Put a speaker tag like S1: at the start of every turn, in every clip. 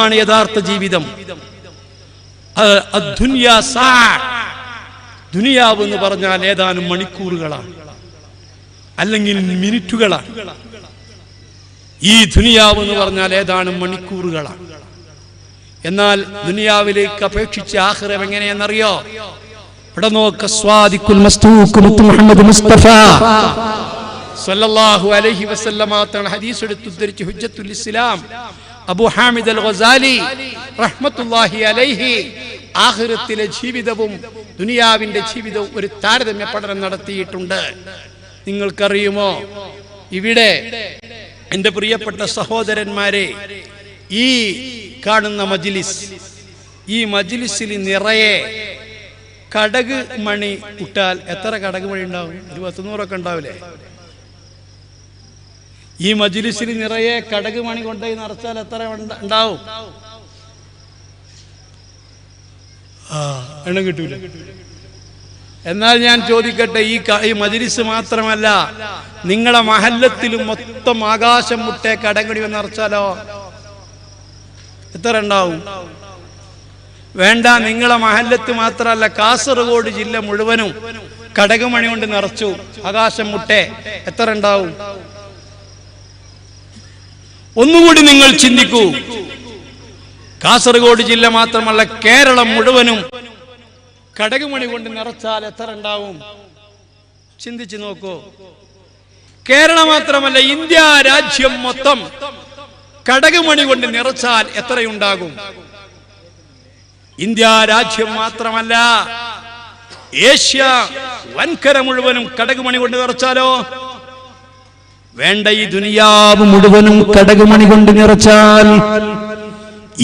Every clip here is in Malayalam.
S1: ആണ് യഥാർത്ഥ ജീവിതം. ദുനിയാവ് എന്ന് പറഞ്ഞാൽ ഏതാനും മണിക്കൂറുകളാണ്. അല്ലെങ്കിൽ മിനിറ്റുകളാണ്. ഈ ദുനിയാവ് എന്ന് പറഞ്ഞാൽ ഏതാനും മണിക്കൂറുകളാണ്. എന്നാൽ ദുനിയാവിലേക്ക് അപേക്ഷിച്ച് ആഹ്റം എങ്ങനെയെന്നറിയോ? ഇവിടെ നോക്ക സ്വാദിക്കുൽ മുഹമ്മദ് മുസ്തഫ. അലൈഹി ഹദീസ് എടുത്ത് ഉദ്ധരിച്ച് ഹുജ്ജത്തുൽ ഇസ്ലാം. അബു ഹാമിദ് അൽ ഗസാലി റഹ്മത്തുള്ളാഹി അലൈഹി ആഖിറത്തിലെ ജീവിതവും ദുനിയാവിന്റെ ജീവിതവും ഒരു താരതമ്യ പഠനം നടത്തിയിട്ടുണ്ട്. നിങ്ങൾക്കറിയുമോ? ഇവിടെ എന്റെ പ്രിയപ്പെട്ട സഹോദരന്മാരെ ഈ കാണുന്ന മജ്ലിസ് ഈ മജ്ലിസിൽ നിറയെ കടക് മണി ഇട്ടാൽ എത്ര കടക് മണി ഉണ്ടാവും? ഒരു പത്തുനൂറൊക്കെ ഉണ്ടാവില്ലേ? ഈ മജിലിസിൽ നിറയെ കടക് മണി കൊണ്ടുപോയി നിറച്ചാൽ എത്ര ഉണ്ടാവും? ആ എണ്ണം കിട്ടൂല. എന്നാൽ ഞാൻ ചോദിക്കട്ടെ ഈ ഈ മജ്ലിസ് മാത്രമല്ല നിങ്ങളെ മഹല്ലത്തിലും മൊത്തം ആകാശം മുട്ടേ കടകടി നിറച്ചാലോ? എത്ര ഉണ്ടാവും? വേണ്ട നിങ്ങളെ മഹല്ലത്ത് മാത്രമല്ല കാസർഗോഡ് ജില്ല മുഴുവനും കടകമണി കൊണ്ട് നിറച്ചു ആകാശം മുട്ടേ. എത്ര ഉണ്ടാവും? ഒന്നുകൂടി നിങ്ങൾ ചിന്തിക്കൂ. കാസർഗോഡ് ജില്ല മാത്രമല്ല കേരളം മുഴുവനും കടകുമണി കൊണ്ട് നിറച്ചാൽ എത്ര ഉണ്ടാവും? ചിന്തിച്ചു നോക്കൂ. കേരളം മാത്രമല്ല ഇന്ത്യ രാജ്യം മൊത്തം കടകുമണി കൊണ്ട് നിറച്ചാൽ എത്രയുണ്ടാകും? ഇന്ത്യ രാജ്യം മാത്രമല്ല ഏഷ്യ വൻകര മുഴുവനും കടകുമണി കൊണ്ട് നിറച്ചാലോ? വേണ്ട ഈ ദുനിയാവ് മുഴുവനും കടകുമണി കൊണ്ട് നിറച്ചാൽ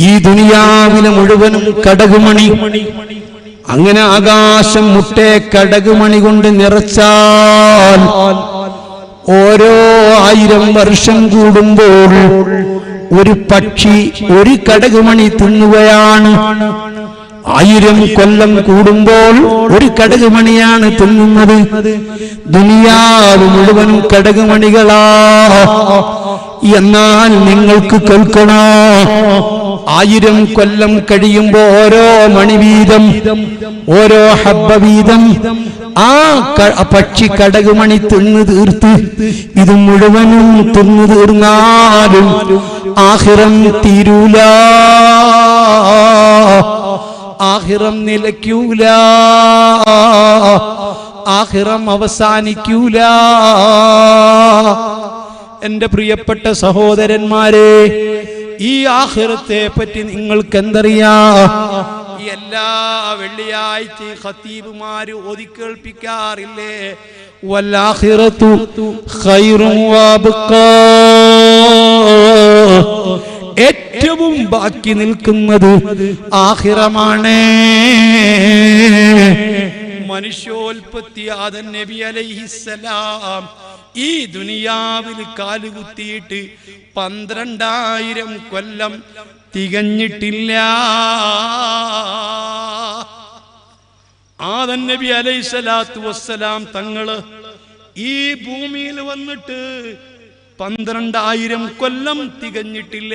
S1: ഈ ദുനിയാവിലെ മുഴുവനും കടകുമണി. അങ്ങനെ ആകാശം മുട്ടെ കടകുമണി കൊണ്ട് നിറച്ചാൽ ഓരോ ആയിരം വർഷം കൂടുമ്പോൾ ഒരു പക്ഷി ഒരു കടകുമണി തിന്നുകയാണ്. ആയിരം കൊല്ലം കൂടുമ്പോൾ ഒരു കടകുമണിയാണ് തിന്നുന്നത്. ദുനിയാവ് മുഴുവനും കടകുമണികളാ എന്നാൽ നിങ്ങൾക്ക് കേൾക്കണോ? ആയിരം കൊല്ലം കഴിയുമ്പോ ഓരോ മണിവീതം ഓരോ ഹബ്ബവീതം ആ പക്ഷി കടകുമണി തിന്നു തീർത്ത് ഇത് മുഴുവനും തിന്നു തീർന്നാലും ആഹിറം തീരൂല. ആഹിറം നിലയ്ക്കൂല. ആഹിറം അവസാനിക്കൂല. എന്റെ പ്രിയപ്പെട്ട സഹോദരന്മാരെ ഈ ആഹിറത്തെ പറ്റി നിങ്ങൾക്ക് എന്തറിയാ എല്ലാ വെള്ളിയാഴ്ച ഖത്തീബുമാര് ഓതി കേൾപ്പിക്കാറില്ലേ? വല്ലാഹിറത്തു ഏറ്റവും ഏറ്റവും ബാക്കി നിൽക്കുന്നത് ആഹിറമാണ്. മനുഷ്യോൽപത്തി ആദൻ നബി അലൈഹിസലാം ഈ ദുനിയാവിൽ കാലുകുത്തിയിട്ട് പന്ത്രണ്ടായിരം കൊല്ലം തികഞ്ഞിട്ടില്ല. ആദൻ നബി അലൈഹി സ്വലാത്തു വസ്സലാം തങ്ങൾ ഈ ഭൂമിയിൽ വന്നിട്ട് പന്ത്രണ്ടായിരം കൊല്ലം തികഞ്ഞിട്ടില്ല.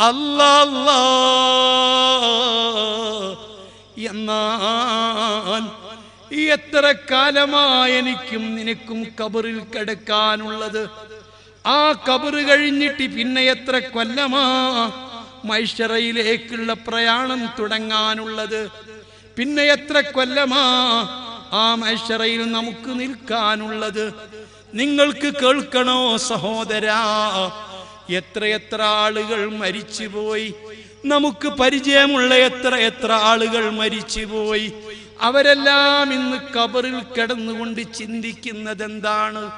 S1: അല്ലാ. എന്നാൽ എത്ര കാലമായി എനിക്കും നിനക്കും കബറിൽ കിടക്കാനുള്ളത്? ആ കബറ് കഴിഞ്ഞിട്ട് പിന്നെ എത്ര കൊല്ലമാ മൈഷറയിലേക്കുള്ള പ്രയാണം തുടങ്ങാനുള്ളത്? പിന്നെ എത്ര കൊല്ലമാ ആ മൈഷറയിൽ നമുക്ക് നിൽക്കാനുള്ളത്? നിങ്ങൾക്ക് കേൾക്കണോ സഹോദരാ എത്രയെത്ര ആളുകൾ മരിച്ചുപോയി? നമുക്ക് പരിചയമുള്ള എത്ര എത്ര ആളുകൾ മരിച്ചുപോയി? അവരെല്ലാം ഇന്ന് കബറിൽ കിടന്നുകൊണ്ട് ചിന്തിക്കുന്നത് എന്താണ്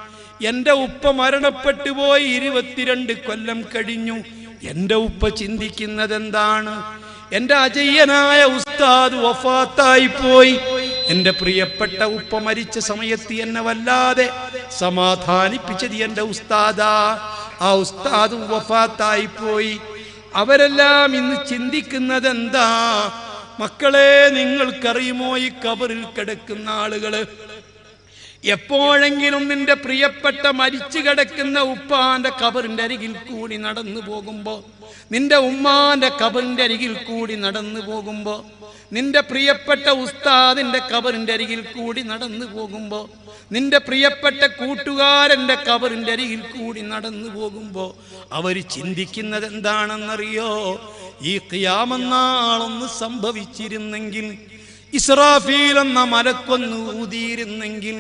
S1: എന്റെ ഉപ്പ മരണപ്പെട്ടു പോയി ഇരുപത്തിരണ്ട് കൊല്ലം കഴിഞ്ഞു. എന്റെ ഉപ്പ ചിന്തിക്കുന്നത് എന്താണ് എന്റെ അജയ്യനായ ഉസ്താദ് വഫാത്തായി പോയി. എന്റെ പ്രിയപ്പെട്ട ഉപ്പ മരിച്ച സമയത്ത് എന്നെ വല്ലാതെ സമാധാനിപ്പിച്ചത് എന്റെ ഉസ്താദാ. ആ ഉസ്താദും വഫാത്തായി പോയി. അവരെല്ലാം ഇന്ന് ചിന്തിക്കുന്നത് എന്താ മക്കളെ നിങ്ങൾക്കറിയുമോ ഈ കബറിൽ കിടക്കുന്ന ആളുകൾ? എപ്പോഴെങ്കിലും നിന്റെ പ്രിയപ്പെട്ട മരിച്ചു കിടക്കുന്ന ഉപ്പാന്റെ കബറിന്റെ അരികിൽ കൂടി നടന്നു പോകുമ്പോ നിന്റെ ഉമ്മാന്റെ കബറിന്റെ അരികിൽ കൂടി നടന്നു പോകുമ്പോ നിന്റെ പ്രിയപ്പെട്ട ഉസ്താദിന്റെ കബറിന്റെ അരികിൽ കൂടി നടന്നു പോകുമ്പോ നിന്റെ പ്രിയപ്പെട്ട കൂട്ടുകാരന്റെ കബറിന്റെ അരികിൽ കൂടി നടന്നു പോകുമ്പോൾ അവർ ചിന്തിക്കുന്നത് എന്താണെന്നറിയോ ഈ ക്യാമെന്നാളൊന്ന് സംഭവിച്ചിരുന്നെങ്കിൽ ഇസ്രാഫീൽ എന്ന മലക്കൊന്ന് ഊതിയിരുന്നെങ്കിൽ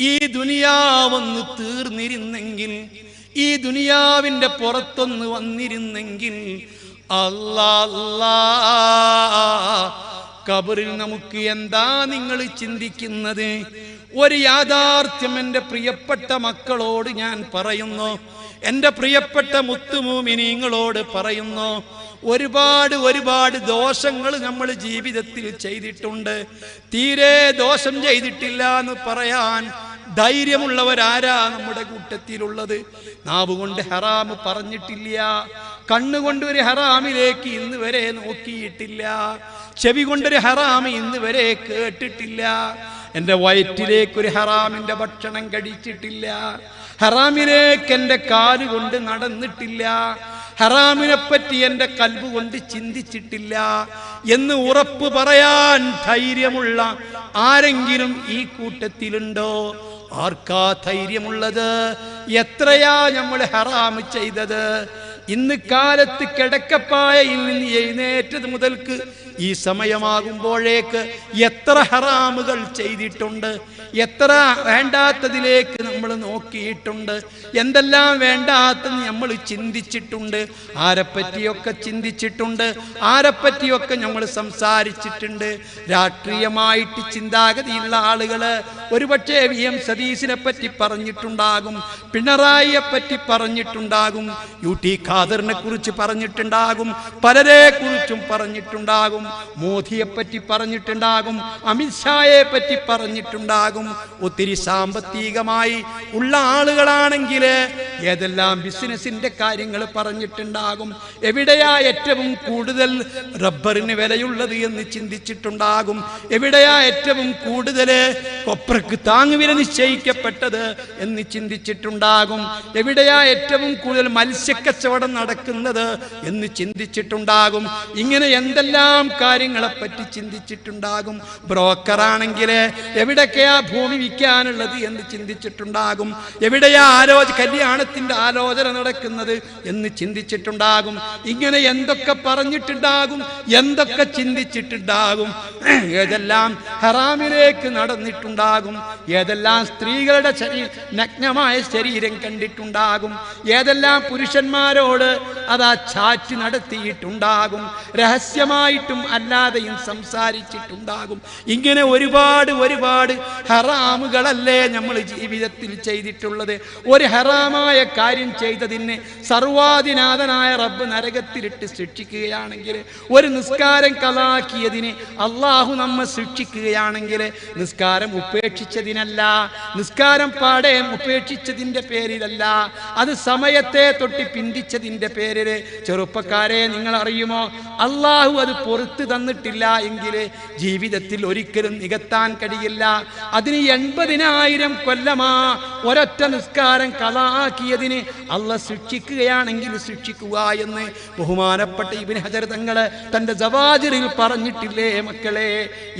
S1: ഈ ദുനിയാവൊന്ന് തീർന്നിരുന്നെങ്കിൽ ഈ ദുനിയാവിന്റെ പുറത്തൊന്ന് വന്നിരുന്നെങ്കിൽ അല്ലാ കബറിൽ നമുക്ക് എന്താ നിങ്ങൾ ചിന്തിക്കുന്നത്? ഒരു യാഥാർത്ഥ്യം എന്റെ പ്രിയപ്പെട്ട മക്കളോട് ഞാൻ പറയുന്നു. എന്റെ പ്രിയപ്പെട്ട മുത്തുമൂമിനിങ്ങളോട് പറയുന്നു. ഒരുപാട് ഒരുപാട് ദോഷങ്ങൾ നമ്മൾ ജീവിതത്തിൽ ചെയ്തിട്ടുണ്ട്. തീരെ ദോഷം ചെയ്തിട്ടില്ല എന്ന് പറയാൻ ധൈര്യമുള്ളവരാരാ നമ്മുടെ കൂട്ടത്തിലുള്ളത്? നാവ് കൊണ്ട് ഹറാമ് പറഞ്ഞിട്ടില്ല. കണ്ണുകൊണ്ട് ഒരു ഹറാമിലേക്ക് ഇന്ന് വരെ നോക്കിയിട്ടില്ല. ചെവി കൊണ്ടൊരു ഹറാമ് ഇന്ന് വരെ കേട്ടിട്ടില്ല. എന്റെ വയറ്റിലേക്ക് ഒരു ഹറാമിന്റെ ഭക്ഷണം കഴിച്ചിട്ടില്ല. ഹറാമിലേക്ക് എന്റെ കാൽ കൊണ്ട് നടന്നിട്ടില്ല. ഹറാമിനെ പറ്റി എന്റെ കൽബ് കൊണ്ട് ചിന്തിച്ചിട്ടില്ല. എന്ന് ഉറപ്പ് പറയാൻ ധൈര്യമുള്ള ആരെങ്കിലും ഈ കൂട്ടത്തിലുണ്ടോ? ആർക്കാ ധൈര്യമുള്ളത്? എത്രയാ നമ്മൾ ഹറാമ് ചെയ്തത്? ഇന്ന് കാലത്ത് കിടക്കപ്പായയിൽ നിന്ന് എഴുന്നേറ്റത് മുതൽക്ക് ഈ സമയമാകുമ്പോഴേക്ക് എത്ര ഹറാമുകൾ ചെയ്തിട്ടുണ്ട്. എത്ര വേണ്ടാത്തതിലേക്ക് നമ്മൾ നോക്കിയിട്ടുണ്ട്? എന്തെല്ലാം വേണ്ടാത്തത് നമ്മൾ ചിന്തിച്ചിട്ടുണ്ട്? ആരെപ്പറ്റിയൊക്കെ ചിന്തിച്ചിട്ടുണ്ട്? ആരെപ്പറ്റിയൊക്കെ നമ്മൾ സംസാരിച്ചിട്ടുണ്ട്? രാഷ്ട്രീയമായിട്ട് ചിന്താഗതിയുള്ള ആളുകൾ ഒരുപക്ഷെ വി എം സതീശിനെ പറ്റി പറഞ്ഞിട്ടുണ്ടാകും പിണറായിയെ പറ്റി പറഞ്ഞിട്ടുണ്ടാകും യു ടി ഖാദറിനെ കുറിച്ച് പറഞ്ഞിട്ടുണ്ടാകും പലരെ കുറിച്ചും പറഞ്ഞിട്ടുണ്ടാകും മോദിയെ പറ്റി പറഞ്ഞിട്ടുണ്ടാകും അമിത്ഷായെ പറ്റി പറഞ്ഞിട്ടുണ്ടാകും. ഒത്തിരി സാമ്പത്തികമായി ഉള്ള ആളുകളാണെങ്കിൽ ഏതെല്ലാം ബിസിനസിന്റെ കാര്യങ്ങൾ പറഞ്ഞിട്ടുണ്ടാകും. എവിടെയാ ഏറ്റവും കൂടുതൽ റബ്ബറിന് വിലയുള്ളത് എന്ന് ചിന്തിച്ചിട്ടുണ്ടാകും. എവിടെയാ ഏറ്റവും കൂടുതൽ കൊപ്രക്ക് താങ്ങുവില നിശ്ചയിക്കപ്പെട്ടത് എന്ന് ചിന്തിച്ചിട്ടുണ്ടാകും. എവിടെയാ ഏറ്റവും കൂടുതൽ മത്സ്യക്കച്ചവടം നടക്കുന്നത് എന്ന് ചിന്തിച്ചിട്ടുണ്ടാകും. ഇങ്ങനെ എന്തെല്ലാം കാര്യങ്ങളെപ്പറ്റി ചിന്തിച്ചിട്ടുണ്ടാകും. ബ്രോക്കറാണെങ്കിൽ എവിടൊക്കെയാ ഭൂമി വിൽക്കാനുള്ളത് എന്ന് ചിന്തിച്ചിട്ടുണ്ടാകും. എവിടെയാ ആലോച കല്യാണത്തിന്റെ ആലോചന നടക്കുന്നത് എന്ന് ചിന്തിച്ചിട്ടുണ്ടാകും. ഇങ്ങനെ എന്തൊക്കെ പറഞ്ഞിട്ടുണ്ടാകും? എന്തൊക്കെ ചിന്തിച്ചിട്ടുണ്ടാകും? ഏതെല്ലാം ഹറാമിലേക്ക് നടന്നിട്ടുണ്ടാകും? ഏതെല്ലാം സ്ത്രീകളുടെ ശരീര നഗ്നമായ ശരീരം കണ്ടിട്ടുണ്ടാകും? ഏതെല്ലാം പുരുഷന്മാരോട് അതാ ചാറ്റ് നടത്തിയിട്ടുണ്ടാകും? രഹസ്യമായിട്ടും അല്ലാതെയും സംസാരിച്ചിട്ടുണ്ടാകും. ഇങ്ങനെ ഒരുപാട് ഒരുപാട് ഹറാമുകളല്ലേ നമ്മൾ ജീവിതത്തിൽ ചെയ്തിട്ടുള്ളത്? ഒരു ഹറാമായ കാര്യം ചെയ്തതിന് സർവാധിനാഥനായ റബ്ബ് നരകത്തിലിട്ട് ശിക്ഷിക്കുകയാണെങ്കിൽ ഒരു നിസ്കാരം കലാക്കിയതിന് അള്ളാഹു നമ്മെ ശിക്ഷിക്കുകയാണെങ്കിൽ നിസ്കാരം ഉപേക്ഷിച്ചതിനല്ല നിസ്കാരം പാടെ ഉപേക്ഷിച്ചതിന്റെ പേരിലല്ല അത് സമയത്തെ തൊട്ടി പിന്തിച്ചതിന്റെ പേരിൽ ചെറുപ്പക്കാരെ നിങ്ങൾ അറിയുമോ അള്ളാഹു അത് പുറത്ത് തന്നിട്ടില്ല എങ്കിൽ ജീവിതത്തിൽ ഒരിക്കലും നികത്താൻ കഴിയില്ല. അതിന് എൺപതിനായിരം കൊല്ലമാ ഒരൊറ്റ നിസ്കാരം കലാക്കിയതിന് അള്ള ശിക്ഷിക്കുകയാണെങ്കിൽ ശിക്ഷിക്കുക എന്ന് ബഹുമാനപ്പെട്ട ഇബിൻ ഹജർ തങ്ങളെ തന്റെ ജവാജിറിൽ പറഞ്ഞിട്ടില്ലേ മക്കളെ?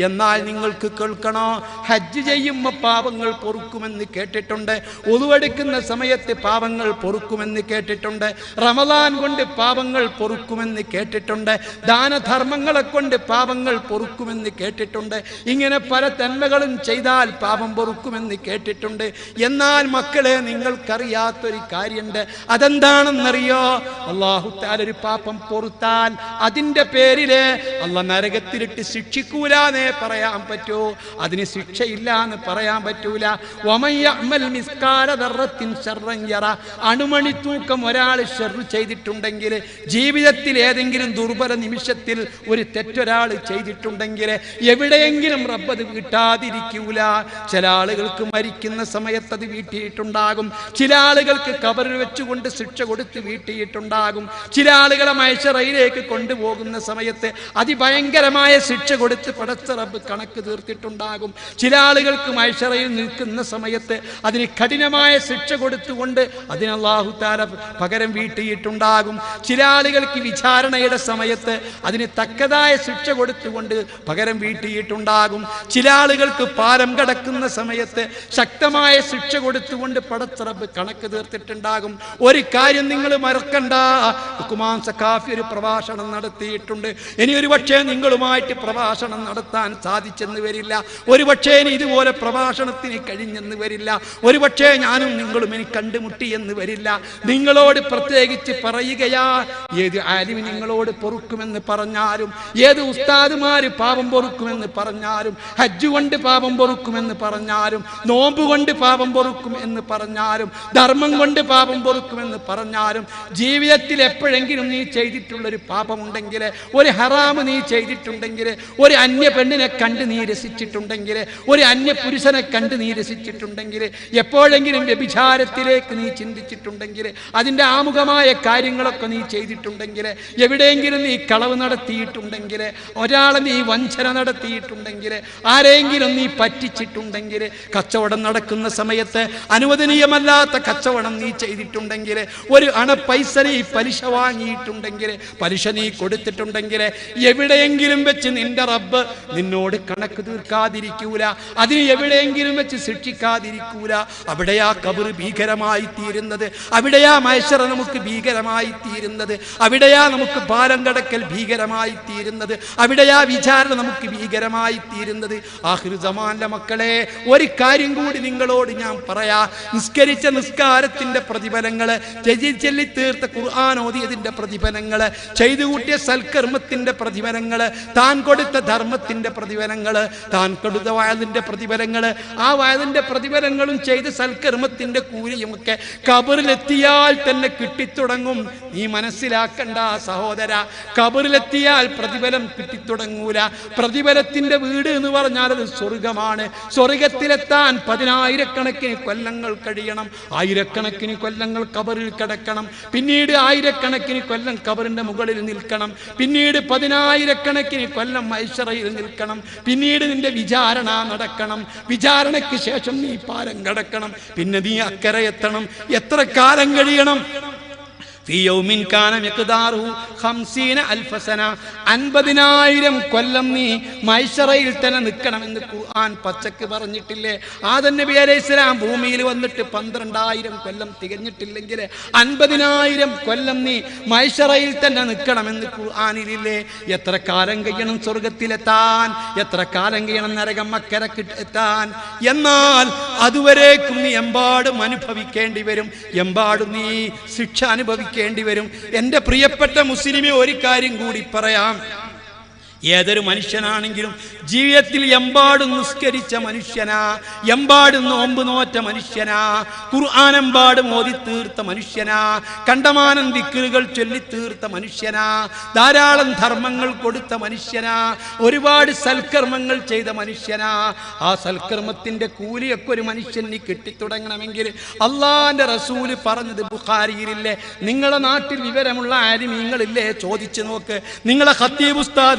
S1: എന്നാൽ നിങ്ങൾക്ക് കേൾക്കണോ? ഹജ്ജ് ചെയ്യുമ്പോൾ പാപങ്ങൾ പൊറുക്കുമെന്ന് കേട്ടിട്ടുണ്ട്. ഒതുവെടുക്കുന്ന സമയത്ത് പാപങ്ങൾ പൊറുക്കുമെന്ന് കേട്ടിട്ടുണ്ട്. റമദാൻ കൊണ്ട് പാപങ്ങൾ പൊറുക്കുമെന്ന് കേട്ടിട്ടുണ്ട്. ദാനധർമ്മങ്ങളെ കൊണ്ട് പാപങ്ങൾ പൊറുക്കുമെന്ന് കേട്ടിട്ടുണ്ട്. ഇങ്ങനെ പല തന്മകളും ചെയ്താൽ പാപം പൊറുക്കുമെന്ന് കേട്ടിട്ടുണ്ട്. എന്നാൽ മക്കളെ നിങ്ങൾക്കറിയാത്തൊരു കാര്യമുണ്ട് അതെന്താണെന്നറിയോ? അള്ളാഹുത്താൽ ഒരു പാപം പൊറുത്താൽ അതിന്റെ പേരിൽ അല്ല നരകത്തിലിട്ട് ശിക്ഷിക്കൂലെന്നേ പറയാൻ പറ്റൂ. അതിന് ശിക്ഷയില്ല എന്ന് പറയാൻ പറ്റൂല. അണുമണി തൂക്കം ഒരാൾ ഷെറു ചെയ്തിട്ടുണ്ടെങ്കിൽ ജീവിതത്തിൽ ഏതെങ്കിലും ദുർബല നിമിഷത്തിൽ ഒരു തെറ്റൊരാൾ ചെയ്തിട്ടുണ്ടെങ്കിൽ എവിടെയെങ്കിലും റബ്ബത് വീട്ടാതിരിക്കൂല. ചില ആളുകൾക്ക് മരിക്കുന്ന സമയത്ത് അത് വീട്ടിയിട്ടുണ്ടാകും. ചില ആളുകൾക്ക് കബറിൽ വെച്ചുകൊണ്ട് ശിക്ഷ കൊടുത്ത് വീട്ടിയിട്ടുണ്ടാകും. ചില ആളുകളെ മയച്ചറയിലേക്ക് കൊണ്ടുപോകുന്ന സമയത്ത് അതിഭയങ്കരമായ ശിക്ഷ കൊടുത്ത് പടച്ച റബ്ബ് കണക്ക് തീർത്തിട്ടുണ്ടാകും. ചില ആളുകൾക്ക് മയച്ചറയിൽ നിൽക്കുന്ന സമയത്ത് അതിന് കഠിനമായ ശിക്ഷ കൊടുത്തുകൊണ്ട് അതിന് അള്ളാഹു താല പകരം വീട്ടിയിട്ടുണ്ടാകും. ചില ആളുകൾക്ക് വിചാരണയുടെ സമയത്ത് അതിന് തക്കതായ ശിക്ഷ കൊടുത്തുകൊണ്ട് പകരം വീട്ടിയിട്ടുണ്ടാകും. ചില ആളുകൾക്ക് പാലം കടക്കുന്ന സമയത്ത് ശക്തമായ ശിക്ഷ കൊടുത്തുകൊണ്ട് പടത്തറബ് കണക്ക് തീർത്തിട്ടുണ്ടാകും. ഒരു കാര്യം നിങ്ങൾ മറക്കണ്ട. കുമാൻ സഖാഫി ഒരു പ്രഭാഷണം നടത്തിയിട്ടുണ്ട്. ഇനി ഒരു പക്ഷേ നിങ്ങളുമായിട്ട് പ്രഭാഷണം നടത്താൻ സാധിച്ചെന്ന് വരില്ല. ഒരു പക്ഷേ ഇനി ഇതുപോലെ പ്രഭാഷണത്തിന് കഴിഞ്ഞെന്ന് വരില്ല. ഒരു പക്ഷേ ഞാനും നിങ്ങളും ഇനി കണ്ടുമുട്ടി എന്ന് വരില്ല. നിങ്ങളോട് പ്രത്യേകിച്ച് പറയുകയാ. ഏത് ആലിമി നിങ്ങളോട് പൊറുക്കുമെന്ന് പറഞ്ഞാലും ഏത് ഉസ്താദുമാര് പാപം പൊറുക്കുമെന്ന് പറഞ്ഞാലും ഹജ്ജ് കൊണ്ട് പാപം പൊറുക്കുമെന്ന് പറഞ്ഞാലും നോമ്പ് കൊണ്ട് പാപം പൊറുക്കും എന്ന് പറഞ്ഞാലും ധർമ്മം കൊണ്ട് പാപം പൊറുക്കുമെന്ന് പറഞ്ഞാലും ജീവിതത്തിൽ എപ്പോഴെങ്കിലും നീ ചെയ്തിട്ടുള്ളൊരു പാപമുണ്ടെങ്കിൽ ഒരു ഹറാമ് നീ ചെയ്തിട്ടുണ്ടെങ്കിൽ ഒരു അന്യ പെണ്ണിനെ കണ്ട് നീ രസിച്ചിട്ടുണ്ടെങ്കിൽ ഒരു അന്യ പുരുഷനെ കണ്ട് നീ രസിച്ചിട്ടുണ്ടെങ്കിൽ എപ്പോഴെങ്കിലും വ്യഭിചാരത്തിലേക്ക് നീ ചിന്തിച്ചിട്ടുണ്ടെങ്കിൽ അതിന്റെ ആമുഖമായ കാര്യങ്ങളൊക്കെ നീ ചെയ്തിട്ടുണ്ടെങ്കിൽ എവിടെയെങ്കിലും നീ കളവ് നടത്തിയിട്ടുണ്ടെങ്കിൽ ഒരാളെ നീ വഞ്ചന നടത്തിയിട്ടുണ്ടെങ്കിൽ ആരെങ്കിലും നീ പറ്റിച്ചിട്ടുണ്ടെങ്കിൽ കച്ചവടം നടക്കുന്ന സമയത്ത് അനുവദനീയമല്ലാത്ത കച്ചവടം നീ ചെയ്തിട്ടുണ്ടെങ്കിൽ ഒരു അണ പൈസ നീ പലിശ വാങ്ങിയിട്ടുണ്ടെങ്കിൽ പലിശ നീ കൊടുത്തിട്ടുണ്ടെങ്കിൽ എവിടെയെങ്കിലും വെച്ച് നിന്റെ റബ്ബ് നിന്നോട് കണക്ക് തീർക്കാതിരിക്കൂല. അതിന് എവിടെയെങ്കിലും വെച്ച് ശിക്ഷിക്കാതിരിക്കൂല. അവിടെയാ കബർ ഭീകരമായി തീരുന്നത്. അവിടെയാ മൈശറ നമുക്ക് ഭീകരമായി തീരുന്നത്. അവിടെയാ നമുക്ക് പാലം കടക്കൽ ഭീകരമായി തീരുന്നത്. അവിടെയാ വിചാരണ നമുക്ക് ഭീകരമായി തീരുന്നത്. ആഹിർ മക്കളെ ഒരു കാര്യം കൂടി നിങ്ങളോട് ഞാൻ പറയാ. നിസ്കരിച്ച നിസ്കാരത്തിന്റെ പ്രതിഫലങ്ങൾ ചെല്ലി തീർത്ത ഖുർആൻ ഓതിയതിന്റെ പ്രതിഫലങ്ങൾ ചെയ്തു കൂട്ടിയ സൽക്കർമ്മത്തിന്റെ പ്രതിഫലങ്ങൾ താൻ കൊടുത്ത ധർമ്മത്തിന്റെ പ്രതിഫലങ്ങൾ താൻ കൊടുത്ത വയതിന്റെ പ്രതിഫലങ്ങൾ ആ വയതിന്റെ പ്രതിഫലങ്ങളും ചെയ്ത സൽക്കർമ്മത്തിന്റെ കൂലിയും ഒക്കെ കബറിലെത്തിയാൽ തന്നെ കിട്ടിത്തുടങ്ങും. നീ മനസ്സിലാക്കണ്ട സഹോദര കബറിലെത്തിയാൽ പ്രതിഫലം കിട്ടിത്തുടങ്ങൂല. പ്രതിഫലത്തിന്റെ വീട് എന്ന് പറഞ്ഞാൽ അത് സ്വർഗമാണ് സ്വർഗത്തിലെത്താൻ പതിനായിരക്കണക്കിന് കൊല്ലങ്ങൾ കഴിയണം. ആയിരക്കണക്കിന് കൊല്ലങ്ങൾ കബറിൽ കിടക്കണം. പിന്നീട് ആയിരക്കണക്കിന് കൊല്ലം കബറിന്റെ മുകളിൽ നിൽക്കണം. പിന്നീട് പതിനായിരക്കണക്കിന് കൊല്ലം മൈശറയിൽ നിൽക്കണം. പിന്നീട് നിന്റെ വിചാരണ നടക്കണം. വിചാരണയ്ക്ക് ശേഷം നീ പാലം കടക്കണം. പിന്നെ നീ അക്കരെ എത്തണം. എത്ര കാലം കഴിയണം? അൻപതിനായിരം കൊല്ലം നീ മൈശറയിൽ തന്നെ നിൽക്കണം എന്ന് ഖുർആൻ പച്ചക്ക് പറഞ്ഞിട്ടില്ലേ? ആദൻ നബി അലൈഹി ഭൂമിയിൽ വന്നിട്ട് പന്ത്രണ്ടായിരം കൊല്ലം തികഞ്ഞിട്ടില്ലെങ്കിൽ അൻപതിനായിരം കൊല്ലം നീ മൈശറയിൽ തന്നെ നിൽക്കണം നിൽക്കണമെന്ന് ഖുർആാനിലില്ലേ? എത്ര കാലം കഴിയണം സ്വർഗത്തിലെത്താൻ? എത്ര കാലം കഴിയണം നരകം മക്കര എത്താൻ? എന്നാൽ അതുവരേക്കും നീ എമ്പാടും അനുഭവിക്കേണ്ടി വരും. എമ്പാടും നീ ശിക്ഷ അനുഭവിക്കേണ്ടി വരും. എന്റെ പ്രിയപ്പെട്ട മുസ്ലിമെ ഒരു കാര്യം കൂടി പറയാം. ഏതൊരു മനുഷ്യനാണെങ്കിലും ജീവിതത്തിൽ എമ്പാടും നിസ്കരിച്ച മനുഷ്യനാ എമ്പാടും നോമ്പ് നോറ്റ മനുഷ്യനാ ഖുർആാനെമ്പാടും മോദി തീർത്ത മനുഷ്യനാ കണ്ടമാനം ദിക്കറുകൾ ചൊല്ലിത്തീർത്ത മനുഷ്യനാ ധാരാളം ധർമ്മങ്ങൾ കൊടുത്ത മനുഷ്യനാ ഒരുപാട് സൽക്കർമ്മങ്ങൾ ചെയ്ത മനുഷ്യനാ. ആ സൽക്കർമ്മത്തിന്റെ കൂലിയൊക്കെ ഒരു മനുഷ്യന് കിട്ടിത്തുടങ്ങണമെങ്കിൽ അള്ളാന്റെ റസൂൽ പറഞ്ഞത് ബുഖാരിയിലില്ലേ? നിങ്ങളെ നാട്ടിൽ വിവരമുള്ള ആരും നിങ്ങളില്ലേ ചോദിച്ചു നോക്ക്. നിങ്ങളെ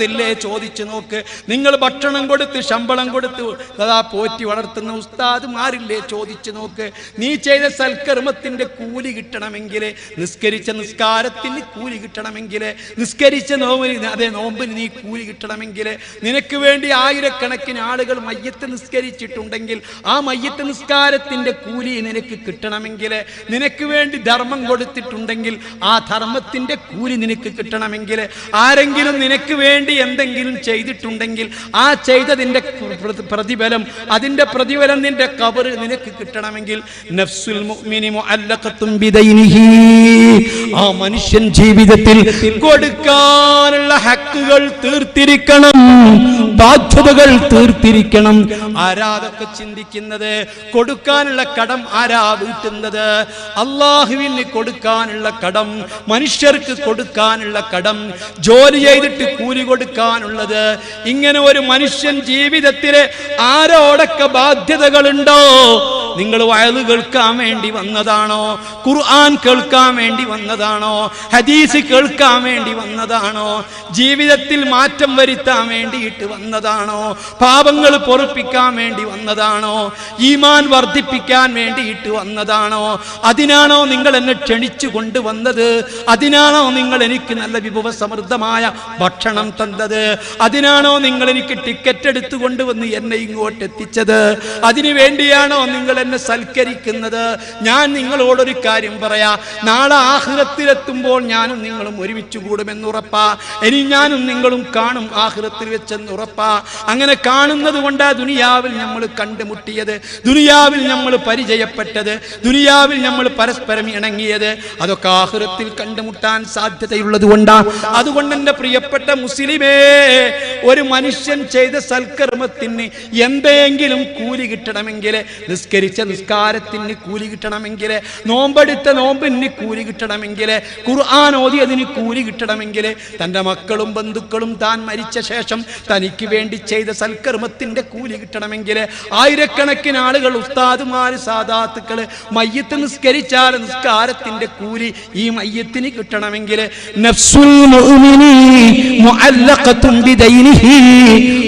S1: ഇല്ലേ ചോദിച്ചു നോക്ക്. നിങ്ങൾ ഭക്ഷണം കൊടുത്ത് ശമ്പളം കൊടുത്ത് അതാ പോറ്റി വളർത്തുന്ന ഉസ്താദ് മാറില്ലേ ചോദിച്ചു നോക്ക്. നീ ചെയ്ത സൽക്കർമ്മത്തിന്റെ കൂലി കിട്ടണമെങ്കിൽ നിസ്കരിച്ച നിസ്കാരത്തിന് കൂലി കിട്ടണമെങ്കിൽ നിസ്കരിച്ച നോമ്പിന് അതെ നോമ്പിന് നീ കൂലി കിട്ടണമെങ്കിൽ നിനക്ക് വേണ്ടി ആയിരക്കണക്കിന് ആളുകൾ മയ്യത്ത് നിസ്കരിച്ചിട്ടുണ്ടെങ്കിൽ ആ മയ്യത്ത് നിസ്കാരത്തിന്റെ കൂലി നിനക്ക് കിട്ടണമെങ്കിൽ നിനക്ക് വേണ്ടി ധർമ്മം കൊടുത്തിട്ടുണ്ടെങ്കിൽ ആ ധർമ്മത്തിന്റെ കൂലി നിനക്ക് കിട്ടണമെങ്കിൽ ആരെങ്കിലും നിനക്ക് വേണ്ടി എന്തെങ്കിലും ചെയ്തിട്ടുണ്ടെങ്കിൽ ആ ചെയ്തതിന്റെ പ്ര- പ്രതിഫലം അതിന്റെ പ്രതിഫലം നിന്റെ കബറ് നിനക്ക് കിട്ടണമെങ്കിൽ നഫ്സുൽ മുഅ്മിനി മുഅല്ലഖത്തും ബിദൈനിഹി. ആ മനുഷ്യൻ ജീവിതത്തിൽ കൊടുക്കാനുള്ള ഹക്കുകൾ തീർത്തിരിക്കണം ബാധ്യതകൾ തീർത്തിരിക്കണം. ആരാതൊക്കെ ചിന്തിക്കുന്നത്? കൊടുക്കാനുള്ള കടം ആരാ വീട്ടുന്നത്? അള്ളാഹുവിന് കൊടുക്കാനുള്ള കടം മനുഷ്യർക്ക് കൊടുക്കാനുള്ള കടം ജോലി ചെയ്തിട്ട് കൂലി കൊടുക്കാനുള്ളത്. ഇങ്ങനെ ഒരു മനുഷ്യൻ ജീവിതത്തിലെ ആരോടൊക്കെ ബാധ്യതകളുണ്ടോ? നിങ്ങൾ വയൽ കേൾക്കാൻ വേണ്ടി വന്നതാണോ? ഖുർആൻ കേൾക്കാൻ വേണ്ടി വന്നതാണോ? ഹദീസ് കേൾക്കാൻ വേണ്ടി വന്നതാണോ? ജീവിതത്തിൽ മാറ്റം വരുത്താൻ വേണ്ടിയിട്ട് വന്നതാണോ? പാപങ്ങൾ പൊറുപ്പിക്കാൻ വേണ്ടി വന്നതാണോ? ഈമാൻ വർദ്ധിപ്പിക്കാൻ വേണ്ടിയിട്ട് വന്നതാണോ? അതിനാണോ നിങ്ങൾ എന്നെ ക്ഷണിച്ചു കൊണ്ടുവന്നത്? അതിനാണോ നിങ്ങൾ എനിക്ക് നല്ല വിഭവസമൃദ്ധമായ ഭക്ഷണം തന്നത്? അതിനാണോ നിങ്ങൾ എനിക്ക് ടിക്കറ്റ് എടുത്തുകൊണ്ട് കൊണ്ടുവന്ന് എന്നെ ഇങ്ങോട്ട് എത്തിച്ചത്? അതിനു വേണ്ടിയാണോ നിങ്ങൾ എന്നെ സൽക്കരിക്കുന്നത്. ഞാൻ നിങ്ങളോടൊരു കാര്യം പറയാ. നാളെ ആഹ്റത്തിലെത്തുമ്പോൾ ഞാനും നിങ്ങളും ഒരുമിച്ച് കൂടുമെന്ന് ഉറപ്പാ. ഇനി ഞാനും നിങ്ങളും കാണും ആഹ്റത്തിൽ വെച്ചെന്ന് ഉറപ്പാ. അങ്ങനെ കാണുന്നത് കൊണ്ടാ ദുനിയാവിൽ നമ്മൾ കണ്ടുമുട്ടിയത്. ദുനിയാവിൽ നമ്മൾ പരിചയപ്പെട്ടത്. ദുനിയാവിൽ നമ്മൾ പരസ്പരം ഇണങ്ങിയത്. അതൊക്കെ ആഹ്റത്തിൽ കണ്ടുമുട്ടാൻ സാധ്യതയുള്ളത് കൊണ്ടാ. അതുകൊണ്ട് എന്റെ പ്രിയപ്പെട്ട മുസ്ലിമേ ഒരു മനുഷ്യൻ ചെയ്ത സൽക്കർമ്മത്തിന് എന്തെങ്കിലും കൂലി കിട്ടണമെങ്കിൽ നിസ്കരിച്ച നിസ്കാരത്തിന് കൂലി കിട്ടണമെങ്കിൽ നോമ്പെടുത്ത നോമ്പിന് കൂലി കിട്ടണമെങ്കിൽ ഖുർആൻ ഓതിയതിന് കൂലി കിട്ടണമെങ്കിൽ തന്റെ മക്കളും ബന്ധുക്കളും താൻ മരിച്ച ശേഷം തനിക്ക് വേണ്ടി ചെയ്ത സൽക്കർമ്മത്തിന്റെ കൂലി കിട്ടണമെങ്കിൽ ആയിരക്കണക്കിന് ആളുകൾ ഉസ്താദുമാർ സാധാത്തുക്കൾ മയ്യത്ത് നിസ്കരിച്ചാൽ നിസ്കാരത്തിന്റെ കൂലി ഈ മയ്യത്തിന് കിട്ടണമെങ്കിൽ നഫ്സുൽ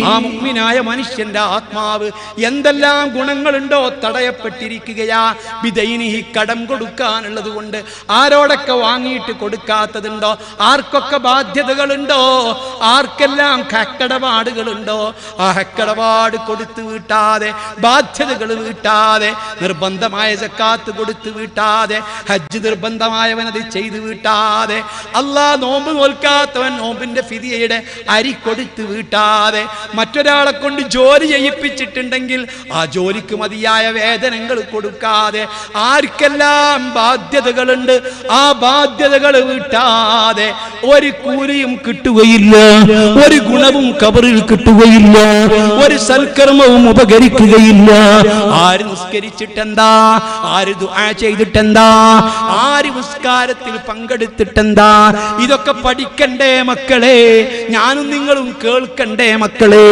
S1: ആ മുഅ്മിനായ മനുഷ്യന്റെ ആത്മാവ് എന്തെല്ലാം ഗുണങ്ങളുണ്ടോ തടയപ്പെട്ടിരിക്കുകയാ ബിദൈനിഹി കടം കൊടുക്കാനുള്ളത് കൊണ്ട് ആരോടൊക്കെ വാങ്ങിയിട്ട് കൊടുക്കാത്തതുണ്ടോ? ആർക്കൊക്കെ ബാധ്യതകളുണ്ടോ? ആർക്കെല്ലാം ഹക്കടപാടുകളുണ്ടോ ആ ഹക്കടപാട് കൊടുത്തു വീട്ടാതെ ബാധ്യതകൾ വീട്ടാതെ നിർബന്ധമായ സക്കാത്ത് കൊടുത്തു വീട്ടാതെ ഹജ്ജ് നിർബന്ധമായവൻ അത് ചെയ്തു വീട്ടാതെ അല്ലാ നോമ്പ് നോൽക്കാത്തവൻ നോമ്പിന്റെ ഫിതിയയുടെ അരി കൊടുത്തു വീട്ടാതെ മറ്റൊരാളെ കൊണ്ട് ജോലി ചെയ്യിപ്പിച്ചിട്ടുണ്ടെങ്കിൽ ആ ജോലിക്ക് മതിയായ വേതനങ്ങൾ കൊടുക്കാതെ ആർക്കെല്ലാം ബാധ്യതകളുണ്ട്? ആ ബാധ്യതകൾ വിട്ടാതെ ഒരു കൂലിയും കിട്ടുകയില്ല ഒരു ഗുണവും കബറിൽ കിട്ടുകയില്ല ഒരു സൽക്കർമ്മവും ഉപകരിക്കുകയില്ല. ആര് നിസ്കരിച്ചിട്ടെന്താ? ആര് ദുആ ചെയ്തിട്ടെന്താ? ആര് നിസ്കാരത്തിൽ പങ്കെടുത്തിട്ടെന്താ? ഇതൊക്കെ പഠിക്കണ്ടേ മക്കളെ? ഞാനും നിങ്ങളും കേൾക്കണ്ടേ മക്കളെ?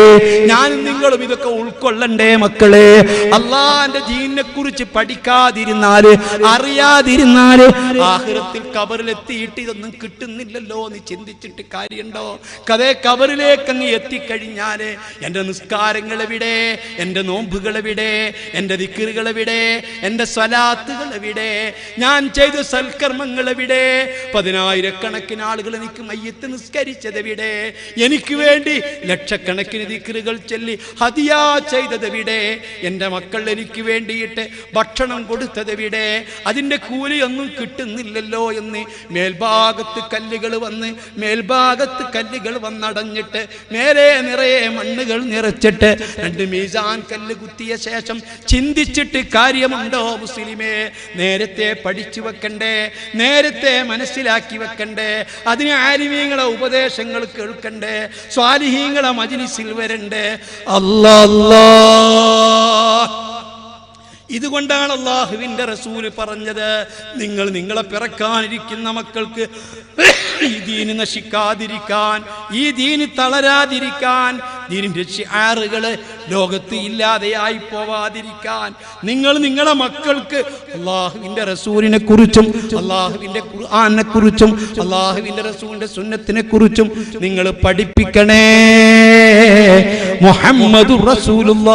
S1: ഞാനും നിങ്ങളും ഇതൊക്കെ ഉൾക്കൊള്ളണ്ടേ മക്കളെ? അള്ളാന്റെ ദീനിനെ കുറിച്ച് പഠിക്കാതിരുന്നാൽ അറിയാതിരുന്നാൽ ആഹ്റത്തിൽ കബറിലെത്തിയിട്ട് ഇതൊന്നും കിട്ടുന്നില്ലല്ലോ എന്ന് ചിന്തിച്ചിട്ട് കാര്യമുണ്ടോ കഥേ കബറിലേക്ക് അങ്ങ് എത്തിക്കഴിഞ്ഞാൽ എന്റെ നിസ്കാരങ്ങൾ എവിടെ എന്റെ നോമ്പുകൾ എവിടെ എന്റെ ദിക്കറുകൾ എവിടെ എന്റെ സ്വലാത്തുകൾ എവിടെ ഞാൻ ചെയ്ത സൽക്കർമ്മങ്ങൾ എവിടെ പതിനായിരക്കണക്കിന് ആളുകൾ എനിക്ക് മയ്യത്ത് നിസ്കരിച്ചത് എവിടെ എനിക്ക് വേണ്ടി ലക്ഷക്കണക്കിന് ദിക്കറുകൾ ചൊല്ലി ഹതിയാ ചെയ്തത് എവിടെ എന്റെ മക്കൾ എനിക്ക് വേണ്ടിയിട്ട് ഭക്ഷണം കൊടുത്തത് എവിടെ? അതിന്റെ കൂലിയൊന്നും കിട്ടുന്നില്ലല്ലോ എന്ന് മേൽഭാഗത്ത് കല്ലുകൾ വന്ന് മേൽഭാഗത്ത് കല്ലുകൾ വന്നടഞ്ഞിട്ട് മേലെ നിറയെ മണ്ണുകൾ നിറച്ചിട്ട് രണ്ട് മീസാൻ കല്ല് കുത്തിയ ശേഷം ചിന്തിച്ചിട്ട് കാര്യമുണ്ടോ മുസ്ലിമേ? നേരത്തെ പഠിച്ചു വെക്കണ്ടേ? നേരത്തെ മനസ്സിലാക്കി വെക്കണ്ടേ? അതിന് ആലിമീങ്ങളെ ഉപദേശങ്ങൾ കേൾക്കണ്ടേ? സ്വാലിഹീങ്ങളെ മജിലിസിൽ വരണ്ടേ? അല്ലാ. ഇതുകൊണ്ടാണ് അള്ളാഹുവിന്റെ റസൂൽ പറഞ്ഞത് നിങ്ങൾ നിങ്ങളെ പിറക്കാനിരിക്കുന്ന മക്കൾക്ക് ഈ ദീന് നശിക്കാതിരിക്കാൻ ഈ ദീന് തളരാതിരിക്കാൻ ദീനിന്റെ ഷിആറുകൾ ലോകത്ത് ഇല്ലാതെയായി പോവാതിരിക്കാൻ നിങ്ങൾ നിങ്ങളെ മക്കൾക്ക് അള്ളാഹുവിന്റെ റസൂലിനെ കുറിച്ചും അള്ളാഹുവിന്റെ ഖുർആനെ കുറിച്ചും അള്ളാഹുവിന്റെ റസൂലിന്റെ സുന്നത്തിനെ കുറിച്ചും നിങ്ങൾ പഠിപ്പിക്കണേ. മുഹമ്മദ് റസൂലുള്ള.